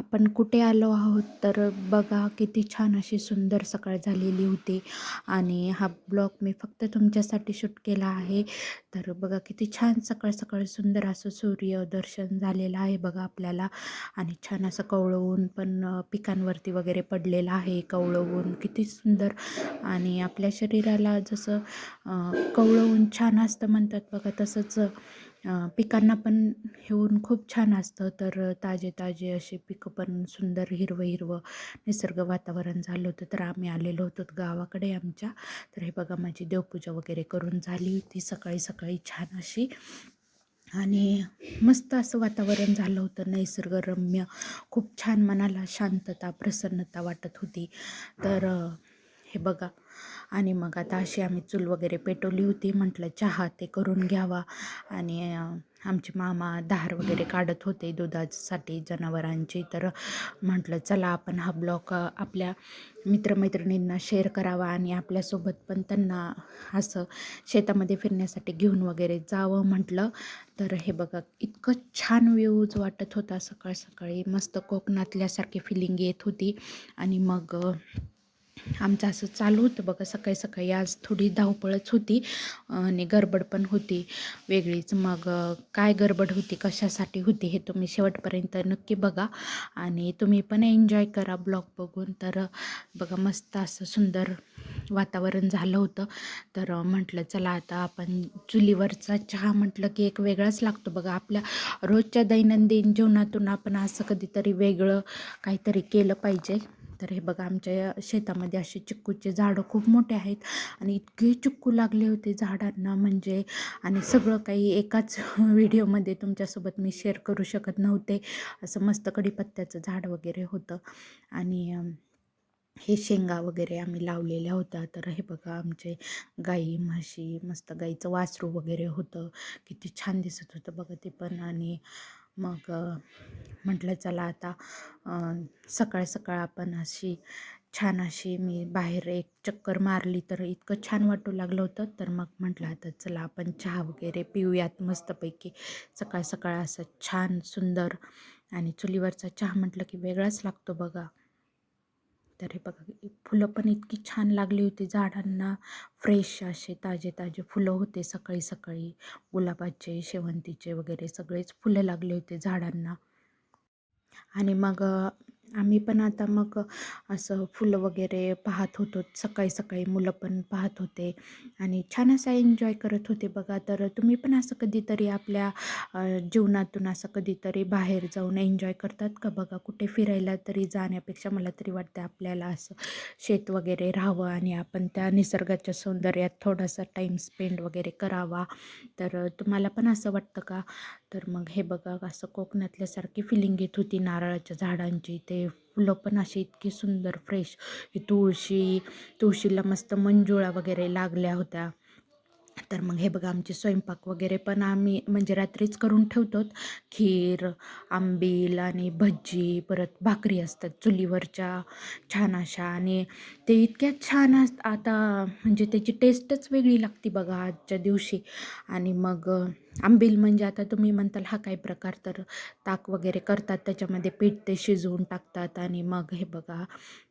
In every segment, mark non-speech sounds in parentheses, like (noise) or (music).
आपण कुठे आलो आहोत तर बघा किती छान अशी सुंदर सकाळ झालेली होती. आणि हा ब्लॉग मी फक्त तुमच्यासाठी शूट केला आहे. तर बघा किती छान सकाळ सकाळ सुंदर असं सूर्यदर्शन झालेलं आहे बघा आपल्याला. आणि छान असं कवळवून पण पिकांवरती वगैरे पडलेलं आहे. कवळवून किती सुंदर. आणि आपल्या शरीराला जसं कवळवून छान असतं म्हणतात बघा तसंच पिकांना पण हे ऊन खूप छान असतं. तर ताजे ताजे असे पिकं पण सुंदर हिरवं हिरवं निसर्ग वातावरण झालं होतं. तर आम्ही आलेलो होतो गावाकडे आमच्या. तर हे बघा माझी देवपूजा वगैरे करून झाली. होती सकाळी सकाळी छान अशी. आणि मस्त असं वातावरण झालं होतं. नैसर्गरम्य. खूप छान मनाला शांतता प्रसन्नता वाटत होती. तर हे बघा. आणि मग आता अशी आम्ही चूल वगैरे पेटवली होती. म्हटलं चहा ते करून घ्यावा. आणि आमचे मामा धार वगैरे काढत होते दुधासाठी जनावरांची. तर म्हटलं चला आपण हा ब्लॉग आपल्या मित्रमैत्रिणींना शेअर करावा आणि आपल्यासोबत पण त्यांना असं शेतामध्ये फिरण्यासाठी घेऊन वगैरे जावं म्हटलं. तर हे बघा इतकं छान व्ह्यूज वाटत होता. सकाळ सकाळी मस्त कोकणातल्यासारखी फिलिंग येत होती. आणि मग आमचं असं चालू होतं बघा सकाळी सकाळी आज थोडी धावपळच होती आणि गडबड पण होती. वेगळीच मग काय गडबड होती कशासाठी होती हे तुम्ही शेवटपर्यंत नक्की बघा आणि तुम्ही पण एन्जॉय करा ब्लॉग बघून. तर बघा मस्त असं सुंदर वातावरण झालं होतं. तर म्हटलं चला आता आपण चुलीवरचा चहा म्हटलं की एक वेगळाच लागतो बघा. आपल्या रोजच्या दैनंदिन जीवनातून आपण असं कधीतरी वेगळं काहीतरी केलं पाहिजे. तर हे बघा आमच्या शेतामध्ये असे चिक्कूचे झाडं खूप मोठे आहेत आणि इतके चिक्कू लागले होते झाडांना म्हणजे आणि सगळं काही एकाच व्हिडिओमध्ये तुमच्यासोबत मी शेअर करू शकत नव्हते. असं मस्त कढीपत्त्याचं झाड वगैरे होतं आणि हे शेंगा वगैरे आम्ही लावलेल्या होत्या. तर हे बघा आमचे गाई म्हशी मस्त गाईचं वासरू वगैरे होतं. किती छान दिसत होतं बघा ते पण आणि मग म्हटलं चला आता सकाळ सकाळ आपण अशी छान अशी मी बाहेर एक चक्कर मारली तर इतकं छान वाटू लागलं होतं. तर मग म्हटलं आता चला आपण चहा वगैरे पिऊयात मस्तपैकी. सकाळ सकाळ असं छान सुंदर आणि चुलीवरचा चहा म्हटलं की वेगळाच लागतो बघा. तर हे बघा फुलं पण इतकी छान लागली होती झाडांना. फ्रेश असे ताजे ताजे फुलं होते सकाळी सकाळी गुलाबाचे शेवंतीचे वगैरे सगळेच फुलं लागले होते झाडांना. आणि मग आम्ही पण आता मग असं फुलं वगैरे पाहत होतो. सकाळी सकाळी मुलं पण पाहत होते आणि छान असा एन्जॉय करत होते बघा. तर तुम्ही पण असं कधीतरी आपल्या जीवनातून असं कधीतरी बाहेर जाऊन एन्जॉय करतात का बघा? कुठे फिरायला तरी जाण्यापेक्षा मला तरी वाटतं आपल्याला असं शेत वगैरे राहावं आणि आपण त्या निसर्गाच्या सौंदर्यात थोडासा टाईम स्पेंड वगैरे करावा. तर तुम्हाला पण असं वाटतं का? तर मग हे बघा असं कोकणातल्यासारखी फिलिंग येत होती. नारळाच्या झाडांची ते फुलं पण अशी इतकी सुंदर फ्रेश ही तुळशी तुळशीला मस्त मंजुळा वगैरे लागल्या होत्या. तर मग हे बघा आमचे स्वयंपाक वगैरे पण आम्ही म्हणजे रात्रीच करून ठेवतो खीर आंबील आणि भजी परत भाकरी असतात चुलीवरच्या छान अशा आणि ते इतक्या छान अस आता म्हणजे त्याची टेस्टच वेगळी लागते बघा आजच्या दिवशी. आणि मग आंबील म्हणजे आता तुम्ही म्हणताल हा काय प्रकार तर ताक वगैरे करतात त्याच्यामध्ये पीठ ते शिजवून टाकतात आणि मग हे बघा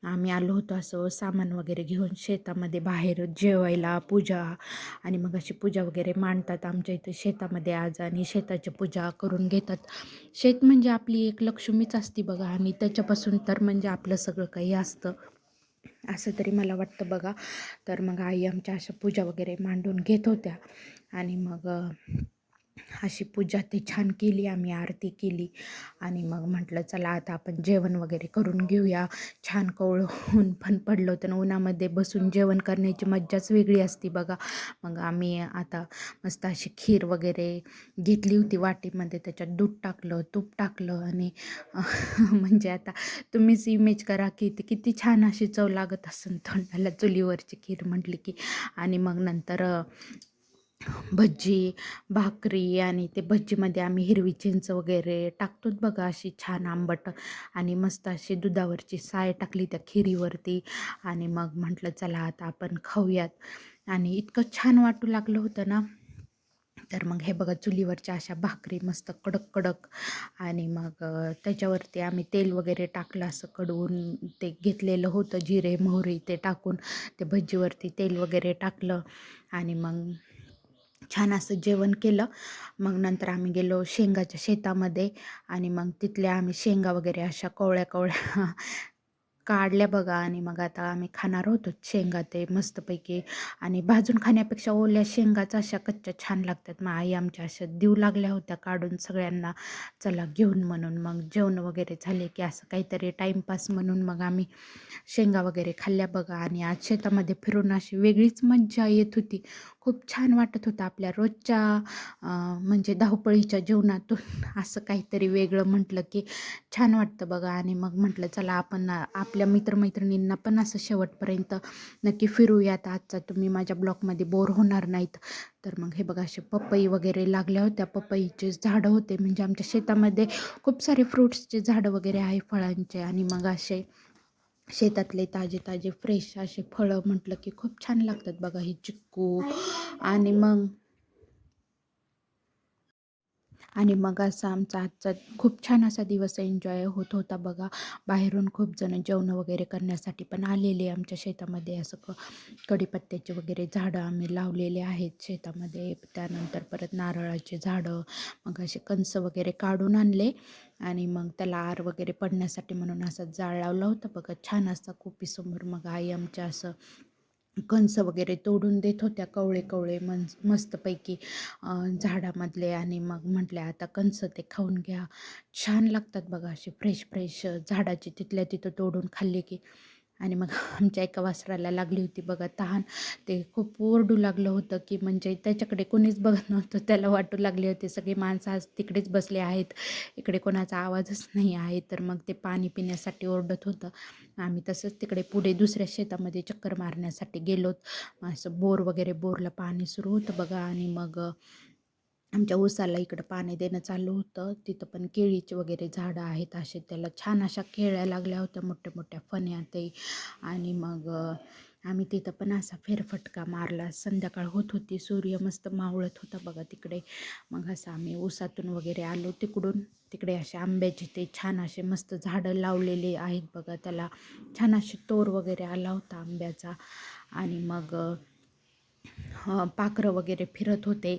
आम्ही आलो होतो असं सामान वगैरे घेऊन शेतामध्ये बाहेर जेवायला पूजा आणि मग अशी पूजा वगैरे मांडतात आमच्या इथे शेतामध्ये आज आणि शेताची पूजा करून घेतात. शेत म्हणजे आपली एक लक्ष्मीच असती बघा आणि त्याच्यापासून तर म्हणजे आपलं सगळं काही असतं. असं तरी मला वाटतं बघा. तर मग आई आमच्या अशा पूजा वगैरे मांडून घेत होत्या आणि मग अशी पूजा ते छान केली आम्ही आरती केली. आणि मग म्हटलं चला आता आपण जेवण वगैरे करून घेऊया. छान कवळ ऊन पण पडलं होतं ना उन्हामध्ये बसून जेवण करण्याची मज्जाच वेगळी असती बघा. मग आम्ही आता मस्त अशी खीर वगैरे घेतली होती वाटीमध्ये त्याच्यात दूध टाकलं तूप टाकलं आणि म्हणजे आता तुम्हीच इमेज करा की ती किती छान अशी चव लागत असेल तोंडाला चुलीवरची खीर म्हटली की. आणि मग नंतर भज्जी भजी भाकरी आणि ते भजीमध्ये आम्ही हिरवी चिंच वगैरे टाकतोच बघा अशी छान आंबट आणि मस्त अशी दुधावरची साय टाकली त्या खिरीवरती आणि मग म्हटलं चला आता आपण खाऊयात. आणि इतकं छान वाटू लागलं होतं ना. तर मग हे बघा चुलीवरच्या अशा भाकरी मस्त कडक कडक आणि मग त्याच्यावरती आम्ही तेल वगैरे टाकलं असं कडवून ते घेतलेलं होतं जिरे मोहरी ते टाकून ते भजीवरती तेल वगैरे टाकलं आणि मग छान असं जेवण केलं. मग नंतर आम्ही गेलो शेंगाच्या शेतामध्ये आणि मग तिथल्या आम्ही शेंगा वगैरे अशा कोवळ्या कोवळ्या काढल्या बघा आणि मग आता आम्ही खाणार होतो शेंगा ते मस्तपैकी. आणि भाजून खाण्यापेक्षा ओल्या शेंगाच अशा कच्च्या छान लागतात. मग आई आमच्या अशा देऊ लागल्या होत्या काढून सगळ्यांना चला घेऊन म्हणून. मग जेवण वगैरे झाले की असं काहीतरी टाईमपास म्हणून मग आम्ही शेंगा वगैरे खाल्ल्या बघा. आणि आज शेतामध्ये फिरून अशी वेगळीच मज्जा येत होती. खूप छान वाटत होतं आपल्या रोजच्या म्हणजे धावपळीच्या जीवनातून. (laughs) असं काहीतरी वेगळं म्हटलं की छान वाटतं बघा. आणि मग म्हटलं चला आपण आपल्या मित्रमैत्रिणींना पण असं शेवटपर्यंत नक्की फिरूयात. आजचा तुम्ही माझ्या ब्लॉगमध्ये बोर होणार नाहीत. तर मग हे बघा असे पपई वगैरे लागल्या होत्या. पपईचे झाडं होते. म्हणजे आमच्या शेतामध्ये खूप सारे फ्रुट्सचे झाडं वगैरे आहे फळांचे. आणि मग असे शेतातले ताजे ताजे फ्रेश असे फळं म्हटलं की खूप छान लागतात बघा ही चिक्कू. आणि मग आणि मग असा आमचा आजचा खूप छान असा दिवस एन्जॉय होत होता बघा. बाहेरून खूप जण जेवण वगैरे करण्यासाठी पण आलेले आमच्या शेतामध्ये. असं क कढीपत्त्याचे वगैरे झाडं आम्ही लावलेले आहेत शेतामध्ये. त्यानंतर परत नारळाचे झाडं मग असे कंस वगैरे काढून आणले. आणि मग त्याला आर वगैरे पडण्यासाठी म्हणून असं जाळ लावला होता बघा. छान असा कोपीसमोर मग आई आमच्या असं कंस वगैरे तोडून देत होत्या कवळे कवळे मन मस्तपैकी झाडामधले. आणि मग म्हटल्या आता कंस ते खाऊन घ्या. छान लागतात बघा असे फ्रेश फ्रेश झाडाची तिथल्या तिथं तोडून खाल्ले की. आणि मग (laughs) आमच्या एका वासराला लागली होती बघा तहान. ते खूप ओरडू लागलं होतं की म्हणजे त्याच्याकडे कोणीच बघत नव्हतं. त्याला वाटू लागले होते सगळे माणसं आज तिकडेच बसले आहेत. इकडे कोणाचा आवाजच नाही आहे. तर मग ते पाणी पिण्यासाठी ओरडत होतं. आम्ही तसंच तिकडे पुढे दुसऱ्या शेतामध्ये चक्कर मारण्यासाठी गेलोत. असं बोर वगैरे बोरला पाणी सुरू होतं बघा. आणि मग आमच्या ऊसाला इकडं पाणी देणं चालू होतं. तिथं पण केळीचे वगैरे झाडं आहेत असे. त्याला छान अशा केळ्या लागल्या होत्या मोठ्या मोठ्या फण्या ते. आणि मग आम्ही तिथं पण असा फेरफटका मारला. संध्याकाळ होत होती. सूर्य मस्त मावळत होता बघा तिकडे. मग असं आम्ही ऊसातून वगैरे आलो तिकडून. तिकडे असे आंब्याचे ते छान असे मस्त झाडं लावलेले आहेत बघा. त्याला छान असे तोर वगैरे आला होता आंब्याचा. आणि मग पाखरं वगैरे फिरत होते.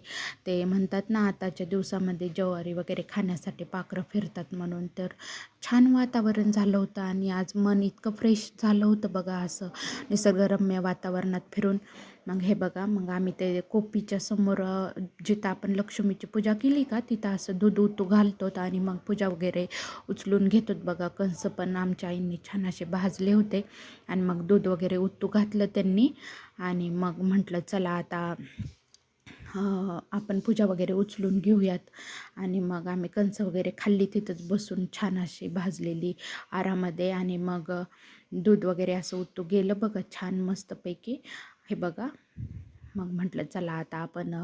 ते म्हणतात ना आताच्या दिवसामध्ये ज्वारी वगैरे खाण्यासाठी पाखरं फिरतात म्हणून. तर छान वातावरण झालं होतं आणि आज मन इतकं फ्रेश झालं होतं बघा असं. निसर्गरम्य वातावरणात फिरून. मग हे बघा मग आम्ही ते कोपीच्या समोर जिथं आपण लक्ष्मीची पूजा केली का तिथं असं दूध उतू घालतो आणि मग पूजा वगैरे उचलून घेतो बघा. कंस पण आमच्या आईंनी छान असे भाजले होते आणि मग दूध वगैरे उतू घातलं त्यांनी आणि मग म्हटलं चला आता आपण पूजा वगैरे उचलून घेऊयात. आणि मग आम्ही कंस वगैरे खाल्ली तिथंच बसून छान अशी भाजलेली आरामध्ये आणि मग दूध वगैरे असं उतू गेलं बघा छान मस्तपैकी. हे बघा. मग म्हटलं चला आता आपण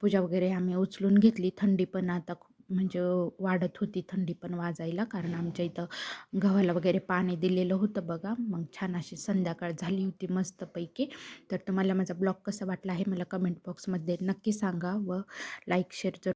पूजा वगैरे आम्ही उचलून घेतली. थंडी पण आता खूप म्हणजे वाढत होती. थंडी पण वाजायला कारण आमच्या इथं गव्हाला वगैरे पाणी दिलेलं होतं बघा. मग छान अशी संध्याकाळ झाली होती मस्तपैकी. तर तुम्हाला माझा ब्लॉग कसा वाटला आहे मला कमेंट बॉक्समध्ये नक्की सांगा व लाईक शेअर जर